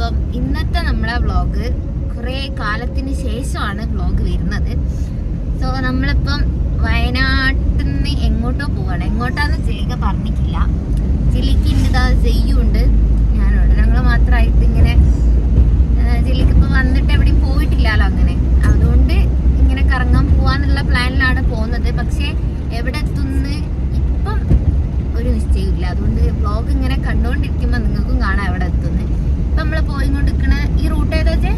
അപ്പം ഇന്നത്തെ നമ്മളെ വ്ളോഗ് കുറേ കാലത്തിന് ശേഷമാണ് വ്ളോഗ് വരുന്നത്. സോ നമ്മളിപ്പം വയനാട്ടിൽ നിന്ന് എങ്ങോട്ടോ പോവാണ്. എങ്ങോട്ടാന്ന് ചിലിക്ക പറഞ്ഞിട്ടില്ല. ചിലിക്ക് ഇന്നതാ ചെയ്യുണ്ട്. ഞാനുണ്ട് ഞങ്ങൾ മാത്രമായിട്ട് ഇങ്ങനെ ചിലിക്ക് വന്നിട്ട് എവിടെയും പോയിട്ടില്ലല്ലോ അങ്ങനെ. അതുകൊണ്ട് ഇങ്ങനെ കറങ്ങാൻ പോവാന്നുള്ള പ്ലാനിലാണ് പോകുന്നത്. പക്ഷേ എവിടെ എത്തുന്ന് ഇപ്പം ഒരു നിശ്ചയമില്ല അതുകൊണ്ട് വ്ളോഗ് ഇങ്ങനെ കണ്ടുകൊണ്ടിരിക്കുമ്പോൾ നിങ്ങൾക്കും കാണാം എവിടെ എത്തുന്നത് നമ്മൾ പോയിക്കൊണ്ടിരിക്കണ ഈ റൂട്ട് ഏതാ വെച്ചേ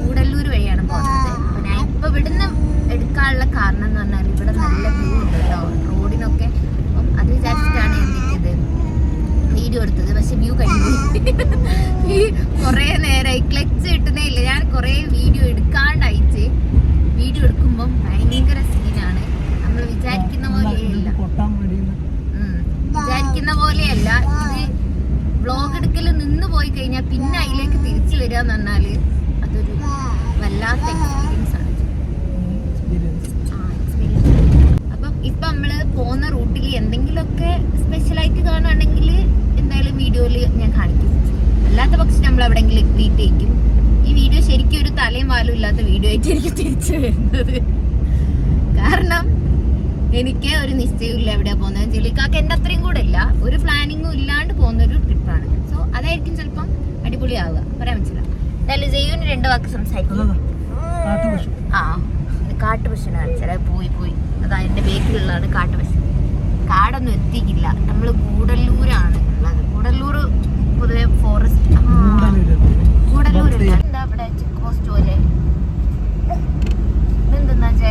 കൂടല്ലൂർ വഴിയാണ് പോകുന്നത് അപ്പൊ ഞാൻ ഇപ്പൊ ഇവിടുന്ന് എടുക്കാനുള്ള കാരണം എന്ന് പറഞ്ഞാൽ ഇവിടെ നല്ല വ്യൂ ഉണ്ട് കേട്ടോ. റോഡിനൊക്കെ അപ്പം അത് വിചാരിച്ചിട്ടാണ് എന്നിട്ടത് വീഡിയോ എടുത്തത്. പക്ഷെ വ്യൂ കഴിഞ്ഞു. ഈ കുറേ നേരമായി ക്ലച്ച് കിട്ടുന്നേ ഇല്ല. ഞാൻ കുറേ വീഡിയോ എടുക്കാണ്ട് അയച്ച് വീഡിയോ എടുക്കുമ്പം ഭയങ്കര സീനാണ് നമ്മൾ വിചാരിക്കുന്ന പോലെയല്ല കൊട്ടാൻ വേണ്ടിയുള്ള ഉം. വിചാരിക്കുന്ന പോലെയല്ല ഇത് വ്ളോഗ് എടുക്കൽ നിന്ന് പോയി കഴിഞ്ഞാൽ പിന്നെ അതിലേക്ക് തിരിച്ചു വരിക എന്ന് പറഞ്ഞാൽ അതൊരു വല്ലാത്ത എക്സ്പീരിയൻസ് ആണ്. അപ്പം ഇപ്പൊ നമ്മൾ പോകുന്ന റൂട്ടിൽ എന്തെങ്കിലുമൊക്കെ സ്പെഷ്യൽ ആയിട്ട് കാണുകയാണെങ്കിൽ എന്തായാലും വീഡിയോയിൽ ഞാൻ കാണിക്കും. അല്ലാത്ത പക്ഷം നമ്മൾ എവിടെയെങ്കിലും എത്തിയിട്ടേക്കും ഈ വീഡിയോ ശരിക്കും ഒരു തലയും വാലും ഇല്ലാത്ത വീഡിയോ ആയിട്ട് എനിക്ക് തിരിച്ചു വരുന്നത്. കാരണം എനിക്ക് ഒരു നിശ്ചയമില്ല എവിടെയാ പോകുന്നത്. ജെലിക്കാക്ക് എന്റെ അത്രയും കൂടെ ഇല്ല. ഒരു പ്ലാനിങ്ങും ഇല്ലാണ്ട് പോകുന്ന ഒരു ട്രിപ്പാണ് സോ അതായിരിക്കും ചിലപ്പം അടിപൊളിയാവുക. പറയാൻ പറ്റില്ല. എന്തായാലും രണ്ടു രണ്ട് വാക്ക് സംസാരിക്കും. ആ കാട്ടുപശുവിനെ കാണിച്ചാൽ പോയി പോയി. അതാ എന്റെ ബേക്കിലുള്ളതാണ് കാട്ടുപശു. കാടൊന്നും എത്തിക്കില്ല. നമ്മൾ കൂടല്ലൂരാണ് ഉള്ളത്. കൂടല്ലൂർ പൊതുവെ ഫോറസ്റ്റ് ഗൂഡല്ലൂരല്ല. എന്താ അവിടെ? ചെക്ക് പോസ്റ്റ് പോലെ ഇതെന്തെന്നാ ചേ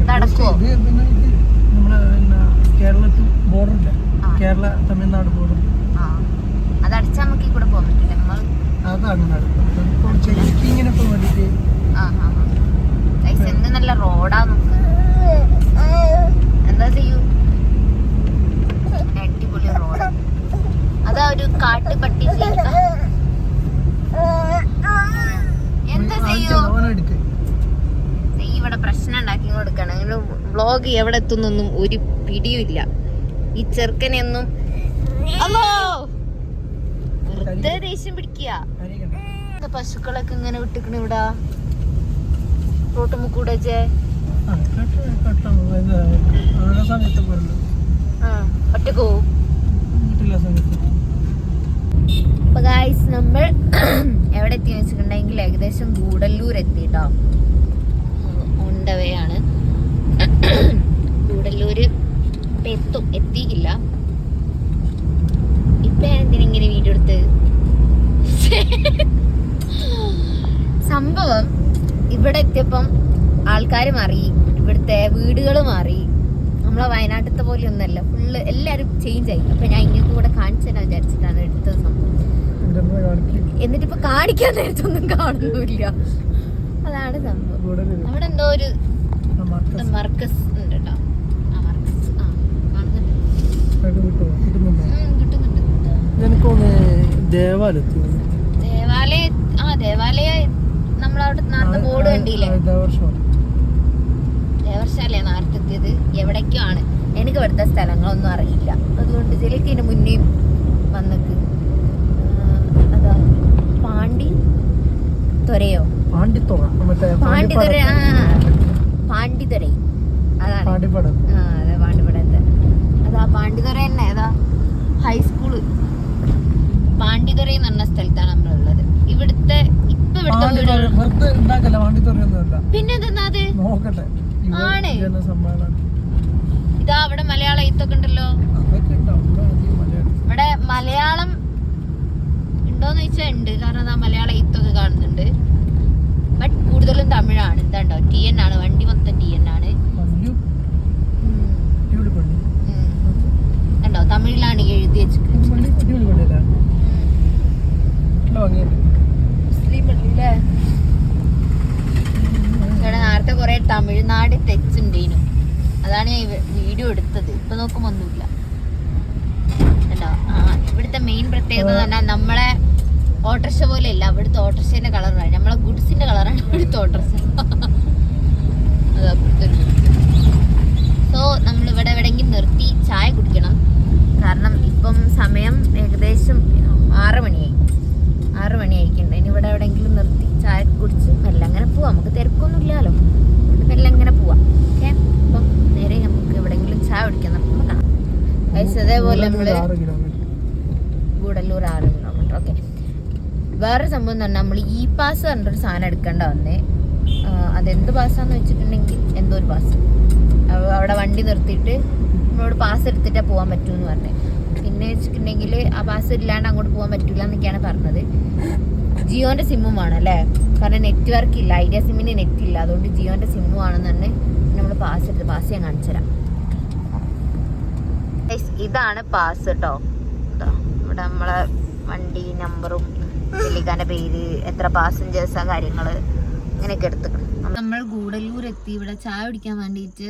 ഇതടക്കുവോ ഇത് പിന്നെ ഇത് നമ്മളെ പിന്നെ കേരളത്തിൽ ബോർഡർ ഇല്ല ആ. കേരള തമിഴ്നാട് ബോർഡർ ആ അത് അടിച്ചാൽ നമുക്ക് ഈ കൂടെ പോകാൻ പറ്റില്ല നമ്മൾ അതാണ് നടക്കുന്നത് ഇപ്പോൾ ചെക്കിങ്ങിനൊക്കെ വേണ്ടിയിട്ട് ആ ആ ആ. ഗൈസ്, എന്ത് നല്ല റോഡാ നമുക്ക് എന്താ ചെയ്യൂ അടിപൊളി റോഡ് അതാ ഒരു കാട്ടുപട്ടി ചെയ്യ- എന്താ അവനെടുക്ക് നീ ഇവിടെ പ്രശ്നം ഉണ്ടാക്കി കൊടുക്കണം. അങ്ങനെ വ്ളോഗ് എവിടെ എത്തുന്നൊന്നും ഒരു പിടിയുമില്ല. ഈ ചെറുക്കനെയൊന്നും അല്ലോ വെറുതെ ദേഷ്യം പിടിക്കുക. പശുക്കളൊക്കെ ഇങ്ങനെ വിട്ടിക്കണ ഇവിടെ? റോട്ടുമ്മ കൂടെ ഒറ്റക്കോ വീട്ടിലെ സമയത്ത് അപ്പൊ ഗായ്സ് നമ്മൾ എവിടെ എത്തി വെച്ചിട്ടുണ്ടെങ്കിൽ ഏകദേശം ഗൂഡല്ലൂർ എത്തിട്ടോ ഉണ്ടവയാണ്. ഗൂഡല്ലൂര് ഇപ്പൊ എത്തും. എത്തിയില്ല ഇപ്പൊ ഞാൻ എന്തിനാ ഇങ്ങനെ വീഡിയോ എടുത്ത്? സംഭവം ഇവിടെ എത്തിയപ്പം ആൾക്കാർ മാറി. ഇവിടുത്തെ വീടുകൾ മാറി. നമ്മളെ വയനാട്ടിലത്തെ പോലെ ഒന്നല്ല ഫുള്ള് എല്ലാരും ചേഞ്ച് ആയി അപ്പൊ ഞാൻ ഇങ്ങനെ കൂടെ കാണിച്ചു തരാൻ വിചാരിച്ചിട്ടാണ് എടുത്തത് സംഭവം എന്നിട്ട് ഇപ്പൊ കാണിക്കാൻ നേരത്തൊന്നും കാണുന്നില്ല അതാണ് സംഭവം അവിടെ എന്തോ ഒരു മർക്കസ് ഉണ്ട് കേട്ടോ ദേവാലയ ആ ദേവാലയ നമ്മളവിടെ നാട്ടിൽ ബോർഡ് കണ്ടില്ലേ വർഷമാണ് ദേവർശാലയ എവിടേക്കാണ്? എനിക്ക് ഇവിടുത്തെ സ്ഥലങ്ങളൊന്നും അറിയില്ല. അതുകൊണ്ട് ഇതിന് മുന്നേ വന്നിക്ക്. അതാ. പാണ്ടി തൊരയോ? പാണ്ടിത്തുറ. പാണ്ടിത്തുര ആ. പാണ്ടിപ്പടം. അതാണ്. പാണ്ടിപ്പടം. ആ അതെ പാണ്ടിപ്പടത്തെ. അതാ പാണ്ടിത്തുര തന്നെ. അതാ ഹൈസ്കൂൾ പാണ്ടിത്തുറ എന്ന് പറഞ്ഞ സ്ഥലത്താണ് നമ്മളുള്ളത്. ഇവിടുത്തെ ഇപ്പൊ ഇവിടുത്തെ പിന്നെന്താ പിന്നെ അത്? നോക്കട്ടെ. ആണ്. ഇതാ അവിടെ മലയാളം എഴുത്തൊക്കെ ഉണ്ടല്ലോ. ഇവിടെ മലയാളം. ഉണ്ടോന്ന് ചോദിച്ചാൽ ഉണ്ട്. കാരണം അതാ മലയാളം ഇത്തൊക്കെ കാണുന്നുണ്ട്. ബട്ട് കൂടുതലും തമിഴാണ്. എന്താണ്ടോ? ടി എൻ ആണ്. വണ്ടി മൊത്തം ടി എൻ ആണ്. കണ്ടോ? തമിഴിലാണ് എഴുതി വെച്ചിട്ട് മുസ്ലിം പള്ളിയില്ലേ ഇവിടുത്തെ കുറെ തമിഴ്നാട് തെച്ച് ഉണ്ടേനു. അതാണ് ഞാൻ വീഡിയോ എടുത്തത്. ഇപ്പൊ നോക്കുമ്പോ ഒന്നുമില്ല. ഇവിടുത്തെ മെയിൻ പ്രത്യേകത എന്ന് പറഞ്ഞാൽ നമ്മളെ ഓട്ടർഷ പോലെ അല്ല അവിടുത്തെ ഓട്ടർഷേന്റെ കളറാണ് നമ്മളെ ഗുഡ്സിന്റെ കളറാണ് ഇവിടുത്തെ ഓട്ടർഷ. സോ നമ്മൾ ഇവിടെ എവിടെയെങ്കിലും നിർത്തി ചായ കുടിക്കണം. കാരണം ഇപ്പം സമയം ഏകദേശം ആറ് മണിയായി. ആറ് മണി ആയിക്കണ്ട ഇനി ഇവിടെ എവിടെയെങ്കിലും നിർത്തി ചായ കുടിച്ച് മെല്ലെ അങ്ങനെ പോവാം. നമുക്ക് തിരക്കൊന്നും ഇല്ലല്ലോ മെല്ലെ അങ്ങനെ പോവാം. ഓക്കെ? അപ്പം നേരെ നമുക്ക് എവിടെയെങ്കിലും ചായ കുടിക്കാം. നമുക്ക് കാണാം. അതേപോലെ നമ്മൾ ഗൂഡല്ലൂർ ആറ് കിലോമീറ്റർ. ഓക്കെ? വേറെ സംഭവം എന്ന് പറഞ്ഞാൽ നമ്മൾ ഈ പാസ് പറഞ്ഞിട്ടൊരു സാധനം എടുക്കേണ്ട വന്നേ. അതെന്ത് പാസ്സാന്ന് വെച്ചിട്ടുണ്ടെങ്കിൽ എന്തോ ഒരു പാസ് അവിടെ വണ്ടി നിർത്തിയിട്ട് നമ്മളോട് പാസ് എടുത്തിട്ടേ പോകാൻ പറ്റുമെന്ന് പറഞ്ഞേ. എന്ന് വെച്ചിട്ടുണ്ടെങ്കിൽ ആ പാസ് ഇല്ലാണ്ട് അങ്ങോട്ട് പോകാൻ പറ്റില്ല എന്നൊക്കെയാണ് പറഞ്ഞത്. ജിയോന്റെ സിമ്മും ആണ് അല്ലേ? കാരണം നെറ്റ്വർക്ക് ഇല്ല. ഐഡിയ സിമ്മിന് നെറ്റ് ഇല്ല. അതുകൊണ്ട് ജിയോന്റെ സിമ്മും ആണെന്ന് തന്നെ നമ്മൾ പാസ് എടുത്ത് പാസ് ഞാൻ കാണിച്ചു തരാം. ഇതാണ് പാസ് കേട്ടോ ഇവിടെ നമ്മളെ വണ്ടി നമ്പറും പുള്ളിക്കാന്റെ പേര് എത്ര പാസഞ്ചേഴ്സാ കാര്യങ്ങൾ ഇങ്ങനെയൊക്കെ എടുത്തിക്കണം നമ്മൾ ഗൂഡല്ലൂർ എത്തി ഇവിടെ ചായ കുടിക്കാൻ വേണ്ടിയിട്ട്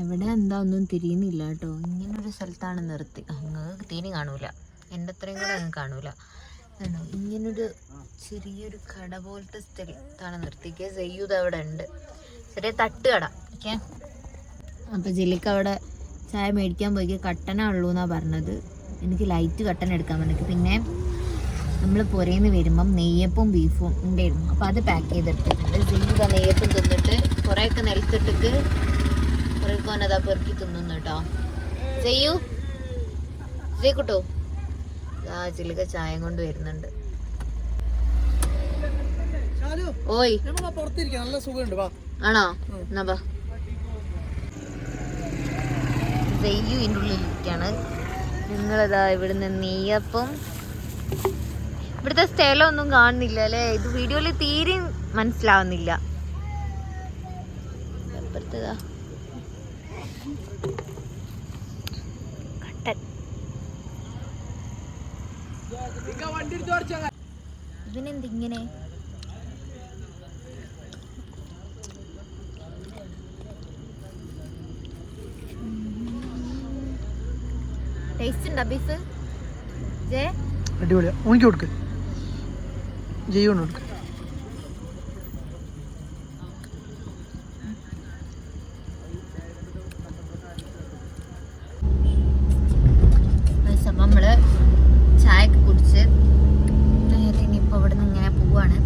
എവിടെ എന്താ ഒന്നും തിരിയുന്നില്ല കേട്ടോ. ഇങ്ങനൊരു സ്ഥലത്താണ് നിർത്തി. അങ്ങ് തീനി കാണൂല. എന്റെ അത്രയും കൂടെ അങ്ങ് കാണൂല. ഇങ്ങനൊരു ചെറിയൊരു കട പോലത്തെ സ്ഥലത്താണ് നിർത്തിക്കുക സെയ്യൂത് അവിടെ ഉണ്ട്. ചെറിയ തട്ട് കട. ഓക്കെ? അപ്പൊ ജില്ലിക്ക് അവിടെ ചായ മേടിക്കാൻ പോയി. കട്ടന ഉള്ളൂ എന്നാ പറഞ്ഞത്. എനിക്ക് ലൈറ്റ് കട്ടൻ എടുക്കാൻ പറഞ്ഞു പിന്നെ നമ്മൾ പുരയിന്ന് വരുമ്പം നെയ്യപ്പവും ബീഫും ഉണ്ടായിരുന്നു. അപ്പോൾ അത് പാക്ക് ചെയ്തെടുത്തിട്ടുണ്ട്. സീത നെയ്യപ്പും തിന്നിട്ട് കുറേയൊക്കെ നിലത്തിട്ടിട്ട് കുറേ കോനതാ പെറുക്കി തിന്നുന്നു കേട്ടോ ചെയ്യൂ ചെയ്യക്കൂട്ടോ ആ ചിലക ചായ കൊണ്ട് വരുന്നുണ്ട്. ഓയ്. ആണോ? എന്നാ ബാ ദയ്യു ഇതിന്റെ ഉള്ളിലിരിക്കാണ്. നിങ്ങളിതാ ഇവിടുന്ന് നെയ്യപ്പം ഇവിടുത്തെ സ്ഥലമൊന്നും കാണുന്നില്ല അല്ലേ? ഇത് വീഡിയോയിൽ തീരെ മനസ്സിലാവുന്നില്ല. ഇതിനെന്തിങ്ങനെ ടേസ്റ്റ് ഉണ്ടോ ബീഫ്? ജേ? അടിപൊളിയാ. ഉണിക്ക് കൊടുക്ക്. ജയ്യോണ്ട് കൊടുക്ക് അപ്പം നമ്മൾ ചായയൊക്കെ കുടിച്ച് നേരെ ഇനിയിപ്പോൾ ഇവിടെ നിന്ന് ഇങ്ങനെ പോവാണ്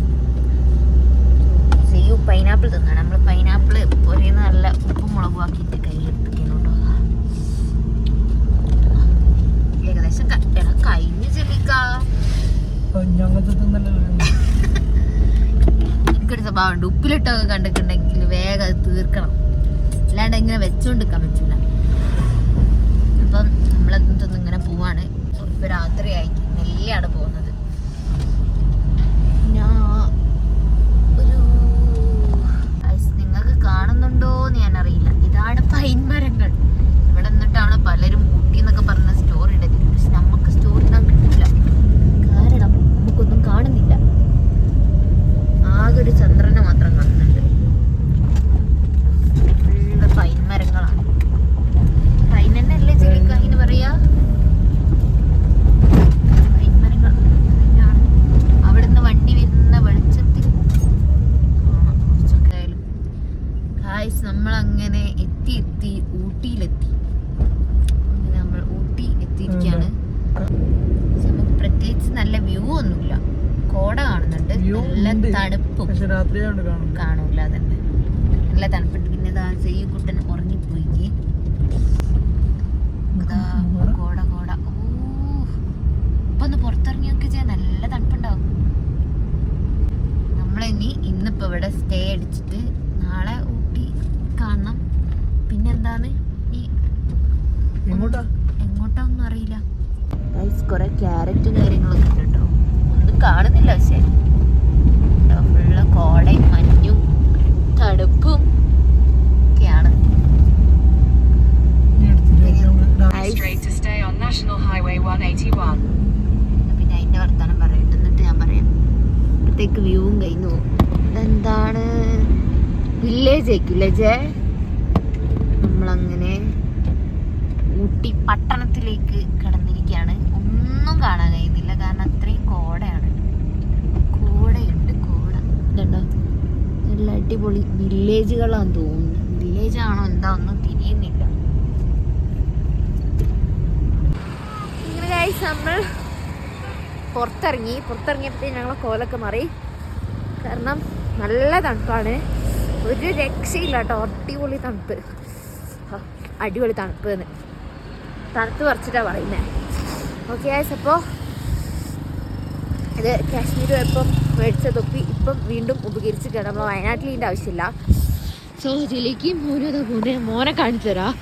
ചെയ്യൂ പൈനാപ്പിൾ തിന്നാണ് നമ്മൾ പൈനാപ്പിൾ ഒരേ നല്ല ഉപ്പും മുളകും ആക്കിയിട്ട് കയ്യിലെടുപ്പിക്കുന്നുണ്ടോ ഏകദേശം ക- എടാ കഴിഞ്ഞ് ചെല്ലിക്കാ ഞങ്ങൾക്ക് തിന്നല്ലോ എനിക്കൊരു സ്വഭാവമുണ്ട്. ഉപ്പിലിട്ടൊക്കെ കണ്ടിട്ടുണ്ടെങ്കിൽ വേഗം അത് തീർക്കണം. അല്ലാണ്ട് ഇങ്ങനെ വെച്ചോണ്ട് വെച്ചോണ്ടിരിക്കാൻ പറ്റില്ല. അപ്പം നമ്മളെന്തൊന്നും ഇങ്ങനെ പോവാണ്. ഇപ്പൊ രാത്രിയായി. മെല്ലെയാണ് പോകുന്നത്. ഞാൻ ഒരു നിങ്ങൾക്ക് കാണുന്നുണ്ടോ എന്ന് ഞാൻ അറിയില്ല ഇതാണ് പൈൻ മരങ്ങൾ. ഇവിടെ നിന്നിട്ടാണ് പലരും ഊട്ടി എന്നൊക്കെ പറഞ്ഞ സ്റ്റോറി ഇടുന്നത് പക്ഷെ നമുക്ക് സ്റ്റോറി ഇടാൻ കിട്ടില്ല കാരണം നമുക്കൊന്നും കാണുന്നില്ല ആകെ ഒരു ചന്ദ്രനെ മാത്രം കാണുന്നുണ്ട് ഫുള്ള് പൈൻ മരങ്ങളാണ് പൈൻ തന്നെ അല്ലേ ചെലിക്ക അതിന് പറയാ പൈൻ മരങ്ങൾ തന്നെയാണ് അവിടുന്ന് വണ്ടി വരുന്ന വെളിച്ചത്തിൽ കാണാം കുറച്ചൊക്കെ ആയാലും ഗായ്സ് നമ്മൾ അങ്ങനെ എത്തി എത്തി ഊട്ടിയിലെത്തി അങ്ങനെ നമ്മൾ ഊട്ടി എത്തിയിരിക്കുകയാണ് പക്ഷെ നമുക്ക് പ്രത്യേകിച്ച് നല്ല വ്യൂ ഒന്നുമില്ല കോട കാണുന്നുണ്ട്. നല്ല. തണുപ്പും കാണൂല തന്നെ നല്ല തണുപ്പുണ്ട് പിന്നെ ഈ ചെയ്യക്കുട്ടൻ ഉറങ്ങിപ്പോയി കോട കോട. ഓ ഇപ്പൊ ഒന്ന് പുറത്തിറങ്ങി നോക്കി ചെയ്യാൻ നല്ല തണുപ്പുണ്ടാവും. നമ്മളിനി ഇന്നിപ്പോ ഇവിടെ സ്റ്റേ അടിച്ചിട്ട് നാളെ ഊട്ടി കാണണം. പിന്നെന്താണ്? ഈ എങ്ങോട്ടാ? എങ്ങോട്ടാന്നും അറിയില്ല കുറെ ക്യാരറ്റും കാര്യങ്ങളൊക്കെ ഉണ്ട് കേട്ടോ. ഒന്നും കാണുന്നില്ല പക്ഷേ ഫുള്ള് കോടയും മഞ്ഞും തണുപ്പും ഒക്കെയാണ്. നീ എടുത്തിട്ട് നമുക്ക് ice Straight to stay on National Highway 181. പിന്നെ അതിന്റെ വർത്താനം പറയട്ടെ എന്നിട്ട് ഞാൻ പറയാം. അടുത്തേക്ക് വ്യൂവും കഴിഞ്ഞു പോകും. ഇതെന്താണ്? വില്ലേജ് ആയിരിക്കില്ലേ ജേ? നമ്മളങ്ങനെ ഊട്ടി പട്ടണത്തിലേക്ക് കടന്നിരിക്കുകയാണ്. ഒന്നും കാണാൻ കഴിയുന്നില്ല. കാരണം അത്രയും കോടയാണ്. ഇതുണ്ടോ? നല്ല അടിപൊളി വില്ലേജുകളാന്ന് തോന്നുന്നു. വില്ലേജ് ആണോ എന്താ ഒന്നും തിരിയുന്നില്ല. നമ്മൾ പുറത്തിറങ്ങി പുറത്തിറങ്ങിയപ്പോഴത്തേക്ക് ഞങ്ങളെ കോലൊക്കെ മാറി. കാരണം നല്ല തണുപ്പാണ്. ഒരു രക്ഷയില്ല കേട്ടോ. അടിപൊളി തണുപ്പ്. അടിപൊളി തണുപ്പ് എന്ന് തണുത്ത് പറിച്ചിട്ടാണ് പറയുന്നത് ഓക്കെ ആയസ് അപ്പോൾ ഇത് കാശ്മീർ പോയപ്പം മേടിച്ച തൊപ്പി ഇപ്പം വീണ്ടും ഉപകരിച്ച് നമ്മൾ വയനാട്ടിൽ ഇതിന്റെ ആവശ്യമില്ല. സോ ജിലിക്കും മോനും അതാ മോനെ മോനെ കാണിച്ചു തരാം.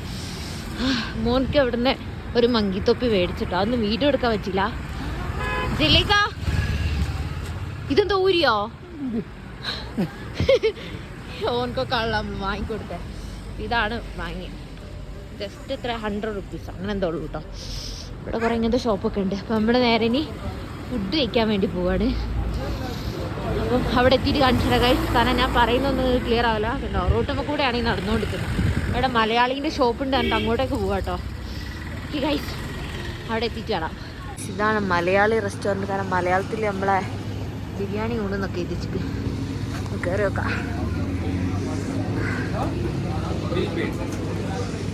മോനക്ക് അവിടുന്ന് ഒരു മങ്കിത്തൊപ്പി മേടിച്ചിട്ടോ. അതൊന്നും വീഡിയോ എടുക്കാൻ പറ്റില്ല ജിലേക്ക ഇതെന്താ ഊരിയോ? ഓൻകൊക്കെ നമ്മൾ വാങ്ങിക്കൊടുത്തേ. ഇതാണ് വാങ്ങി. ജസ്റ്റ് എത്ര ഹൺഡ്രഡ് റുപ്പീസ് അങ്ങനെ എന്തോ ഉള്ളൂ കേട്ടോ ഇവിടെ കുറേ ഇങ്ങനത്തെ ഷോപ്പൊക്കെ ഉണ്ട്. അപ്പം നമ്മൾ നേരെ ഇനി ഫുഡ് കഴിക്കാൻ വേണ്ടി പോവാണ്. അപ്പം അവിടെ എത്തിയിട്ട് കാണിച്ചിട്ട് ഗൈസ് കാരണം ഞാൻ പറയുന്നൊന്നും ക്ലിയർ ആവില്ല. കണ്ടോ? റോട്ടുമ്മ കൂടെയാണ് ഈ നടന്നുകൊണ്ടിരിക്കുന്നത്. ഇവിടെ മലയാളീന്റെ ഷോപ്പുണ്ട് എന്നിട്ട് അങ്ങോട്ടേക്ക് പോകാം കേട്ടോ. ഓക്കെ ഗൈസ് അവിടെ എത്തിയിട്ട് കാണാം. ഇതാണ് മലയാളി റെസ്റ്റോറന്റ് കാരണം മലയാളത്തിൽ നമ്മളെ ബിരിയാണി കൊണ്ടുവന്നൊക്കെ എത്തിച്ചിട്ട്. കയറി വെക്കാം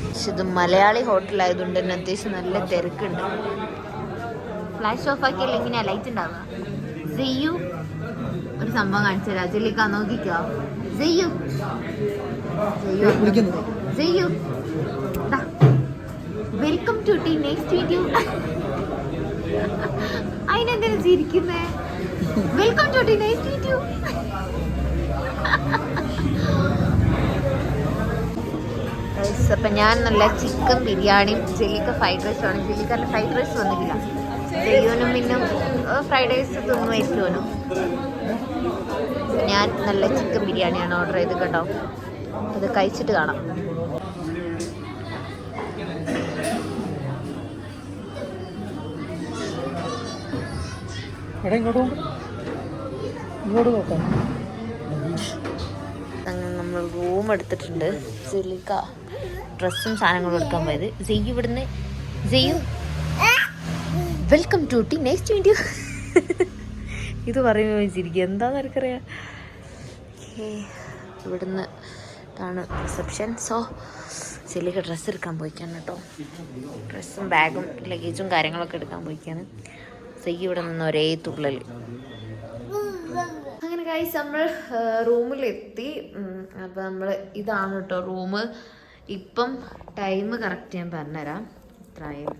പക്ഷെ ഇത് മലയാളി ഹോട്ടലായതുകൊണ്ട് തന്നെ അത്യാവശ്യം നല്ല തിരക്കുണ്ട്. ഫ്ലാഷ് ഓഫ് ആക്കിയാൽ എങ്ങനെയാ ലൈറ്റ് ഉണ്ടാവുക. ഒരു സംഭവം കാണിച്ചു തരാം ചെല്ലിക്കാ നോക്കിക്കോ ചെയ്യൂ. Welcome to the next video അതിനെന്തിനാ ചിരിക്കുന്നേ? Welcome to the next video അപ്പം ഞാൻ നല്ല ചിക്കൻ ബിരിയാണിയും ജെല്ലിക്ക ഫ്രൈഡ് റൈസ് ആണ്. ജെല്ലിക്കല്ല ഫ്രൈഡ് റൈസ് വന്നിട്ടില്ല. ജെയ്യോനും പിന്നെ ഫ്രൈഡ് റൈസ് തിന്നുമായിരിക്കുമല്ലോ. ഞാൻ നല്ല ചിക്കൻ ബിരിയാണിയാണ് ഓർഡർ ചെയ്ത് കേട്ടോ. അത് കഴിച്ചിട്ട് കാണാം. അങ്ങനെ നമ്മൾ റൂം എടുത്തിട്ടുണ്ട്. സിലിക്ക ഡ്രസ്സും സാധനങ്ങളും എടുക്കാൻ പോയത്. ജെയ്യു ഇവിടുന്ന് ജെയ്യു welcome to the next video ഇത് പറയുമ്പോൾ വെച്ചിരിക്കുക എന്താന്ന് എനിക്കറിയാം. ഇവിടുന്ന് ഇതാണ് റിസപ്ഷൻ സോ ചെല്ലിക്ക് ഡ്രസ്സ് എടുക്കാൻ പോയിക്കാണ് കേട്ടോ. ഡ്രസ്സും ബാഗും ലഗേജും കാര്യങ്ങളൊക്കെ എടുക്കാൻ പോയിക്കാണ്. ജെയ്യു ഇവിടെ നിന്ന് ഒരേ തുള്ളൽ അങ്ങനെ ഗൈസ് നമ്മൾ റൂമിലെത്തി അപ്പം നമ്മൾ ഇതാണ് കേട്ടോ റൂം ഇപ്പം ടൈം കറക്റ്റ് ഞാൻ പറഞ്ഞുതരാം. ഇത്രയും.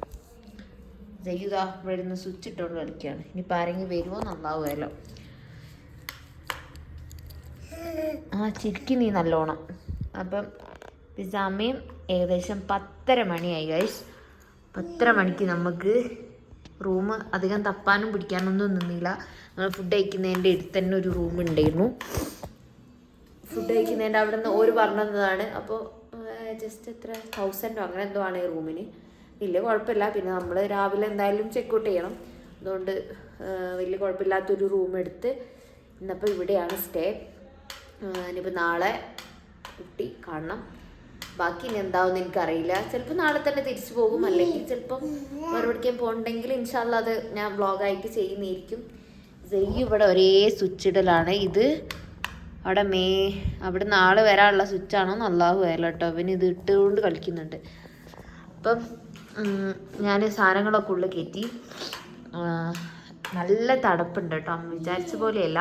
ചെയ്യുക ഇവിടെ ഇരുന്ന് സ്വിച്ച് ഇട്ടോണ്ട് കളിക്കുകയാണ് ഇനിയിപ്പോൾ ആരെങ്കിലും വരുമോ നന്നാവുമല്ലോ. ആ ചിരിക്ക് നീ നല്ലോണം. അപ്പം സമയം ഏകദേശം പത്തര മണിയായി ഗൈസ് പത്തര മണിക്ക് നമുക്ക് റൂം അധികം തപ്പാനും പിടിക്കാനൊന്നും നിന്നില്ല. നമ്മൾ ഫുഡ് കഴിക്കുന്നതിന്റെ അടുത്ത് തന്നെ ഒരു റൂം ഉണ്ടായിരുന്നു. ഫുഡ് കഴിക്കുന്നതിന്റെ അവിടെ നിന്ന് ഓര് പറഞ്ഞതാണ് അപ്പോൾ ജസ്റ്റ് എത്ര? തൗസൻഡോ അങ്ങനെ എന്തോ ആണ് ഈ റൂമിന് വലിയ കുഴപ്പമില്ല. പിന്നെ നമ്മൾ രാവിലെ എന്തായാലും ചെക്കൗട്ട് ചെയ്യണം. അതുകൊണ്ട് വലിയ കുഴപ്പമില്ലാത്തൊരു റൂം എടുത്ത് ഇന്നപ്പോൾ ഇവിടെയാണ് സ്റ്റേ ഇനിയിപ്പോൾ നാളെ കുട്ടി കാണണം. ബാക്കി ഇനി എന്താവും എനിക്കറിയില്ല. ചിലപ്പോൾ നാളെ തന്നെ തിരിച്ചു പോകും. അല്ലെങ്കിൽ ചിലപ്പം മറുപടിക്കാൻ പോകണ്ടെങ്കിൽ ഇൻഷാല്ല അത് ഞാൻ വ്ളോഗായിട്ട് ചെയ്യുന്നതായിരിക്കും. ജെയ്യ് ഇവിടെ ഒരേ സ്വിച്ച് ഇടലാണ് ഇത് അവിടെ മേ അവിടെ നാളെ വരാനുള്ള സ്വിച്ചാണോ നല്ലാഹു കേട്ടോ. അവന് ഇത് ഇട്ടുകൊണ്ട് കളിക്കുന്നുണ്ട്. അപ്പം ഞാൻ സാധനങ്ങളൊക്കെ ഉള്ളിൽ കയറ്റി നല്ല തണുപ്പുണ്ട് കേട്ടോ. വിചാരിച്ച പോലെയല്ല.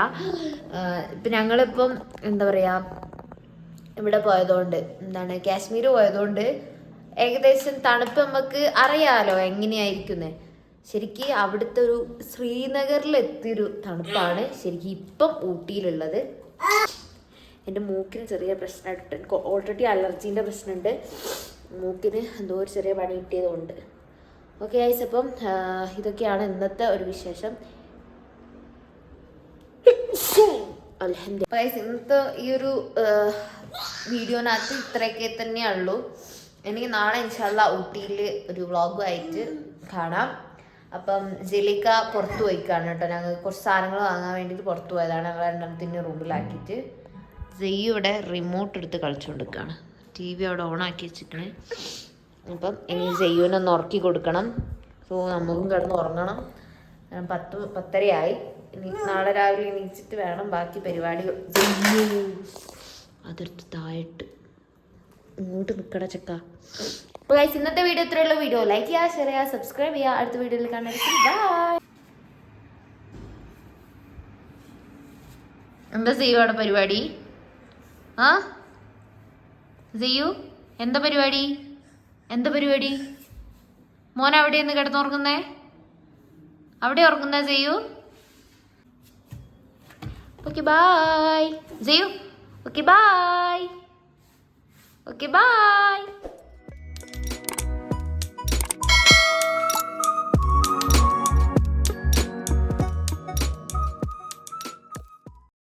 ഇപ്പം ഞങ്ങളിപ്പം എന്താ പറയുക ഇവിടെ പോയതുകൊണ്ട് എന്താണ് കാശ്മീർ പോയതുകൊണ്ട് ഏകദേശം തണുപ്പ് നമുക്ക് അറിയാമല്ലോ എങ്ങനെയായിരിക്കുന്നത് ശരിക്ക് അവിടുത്തെ ഒരു ശ്രീനഗറിൽ എത്തിയൊരു തണുപ്പാണ് ശരിക്കും ഇപ്പം ഊട്ടിയിലുള്ളത്. എന്റെ മൂക്കിന് ചെറിയ പ്രശ്നമായിട്ട് എനിക്ക് ഓൾറെഡി അലർജീന്റെ പ്രശ്നമുണ്ട്. മൂക്കിന് എന്തോ ഒരു ചെറിയ പണി കിട്ടിയതുകൊണ്ട്. ഓക്കെ ഐസ് അപ്പം ഇതൊക്കെയാണ് ഇന്നത്തെ ഒരു വിശേഷം. ഇന്നത്തെ ഈ ഒരു വീഡിയോനകത്ത് ഇത്രയൊക്കെ തന്നെയുള്ളൂ. എനിക്ക് നാളെ ഇൻഷാല്ല ഊട്ടിയിൽ ഒരു വ്ളോഗുമായിട്ട് കാണാം. അപ്പം ജലിക്ക പുറത്ത് പോയിക്കാണ് കേട്ടോ. ഞങ്ങൾ കുറച്ച് സാധനങ്ങൾ വാങ്ങാൻ വേണ്ടിയിട്ട് പുറത്ത് പോയതാണ്. ഞങ്ങൾ രണ്ടെണ്ണത്തിന്റെ റൂമിലാക്കിയിട്ട് ജെയ്യുടെ റിമോട്ട് എടുത്ത് കളിച്ചുകൊണ്ടിരിക്കുകയാണ് ടി വി അവിടെ ഓൺ ആക്കി വെച്ചിട്ട് അപ്പം ഇനി ജയ്യൂനൊന്ന് ഉറക്കി കൊടുക്കണം. സോ നമുക്കും കിടന്ന് ഉറങ്ങണം. പത്ത് പത്തരയായി. ഇനി നാളെ രാവിലെ എണീച്ചിട്ട് വേണം ബാക്കി പരിപാടി. അതെടുത്ത് താഴെട്ട്. ഇങ്ങോട്ട് നിൽക്കട ചെക്ക. അപ്പോൾ ഗൈസ് ഇന്നത്തെ വീഡിയോ ഇത്രയുള്ള വീഡിയോ ലൈക്ക് ചെയ്യുക ഷെയർ ചെയ്യുക സബ്സ്ക്രൈബ് ചെയ്യുക. അടുത്ത വീഡിയോയിൽ കാണാൻ ബൈ എന്താ ചെയ്യുവാണ് പരിപാടി? ആ? ചെയ്യൂ എന്താ പരിപാടി? എന്താ പരിപാടി? മോൻ അവിടെ നിന്ന് കിടന്നുറങ്ങുന്നേ? അവിടെ ഉറങ്ങുന്ന ചെയ്യൂ ഓക്കെ ബായ് ചെയ്യൂ ഓക്കെ ബായ് ഓക്കെ ബായ്